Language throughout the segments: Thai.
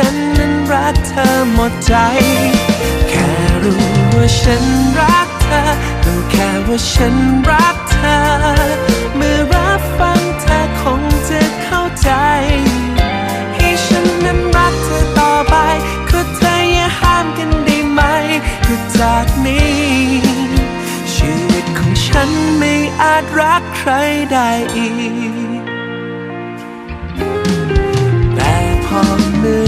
ฉันนั้นรักเธอหมดใจ แค่รู้ว่าฉันรักเธอรู้แค่ว่าฉันรักเธอ เมื่อรับฟังเธอคงจะเข้าใจ ให้ฉันนั้นรักเธอต่อไปคือเธออย่าห้ามกันได้ไหมคือจากนี้ ชีวิตของฉันไม่อาจรักใครได้อีก แต่พอเมื่อ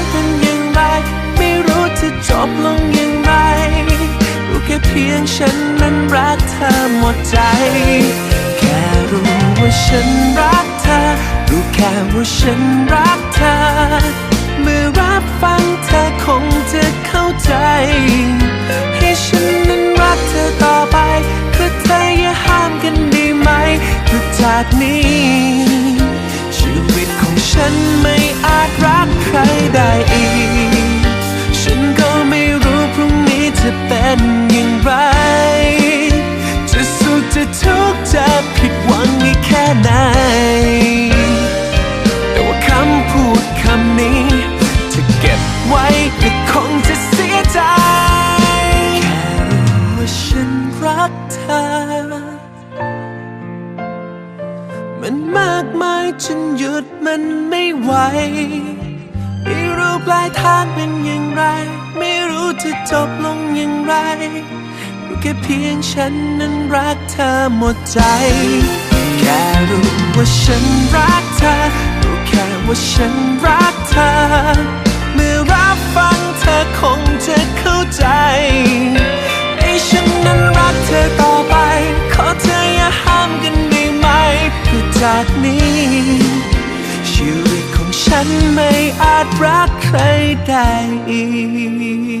เป็นอย่าง แค่รู้ว่าฉันรักเธอ รู้แค่ว่าฉันรักเธอ เมื่อรับฟังเธอคงจะเข้าใจ ให้ฉันนั้นรักเธอต่อไปคือเธออย่าห้ามกันดีไหมคือจากนี้ ทุกข์จะผิดหวังอีกแค่ไหน แต่ว่าคำพูดคำนี้จะเก็บไว้ก็คงจะเสียใจ แค่รู้ว่าฉันรักเธอ มันมากมายจนหยุดมันไม่ไหว ไม่รู้ปลายทางเป็นอย่างไร ไม่รู้จะจบลงอย่างไร รู้แค่เพียงฉันนั้นรักเธอหมดใจ แค่รู้ว่าฉันรักเธอ รู้แค่ว่าฉันรักเธอ เมื่อรับฟังเธอคงจะเข้าใจให้ฉันนั้นรักเธอต่อไป ขอเธออย่าห้ามกันได้ไหมเพื่อจากนี้ชีวิตของฉันไม่อาจรักใครได้อีก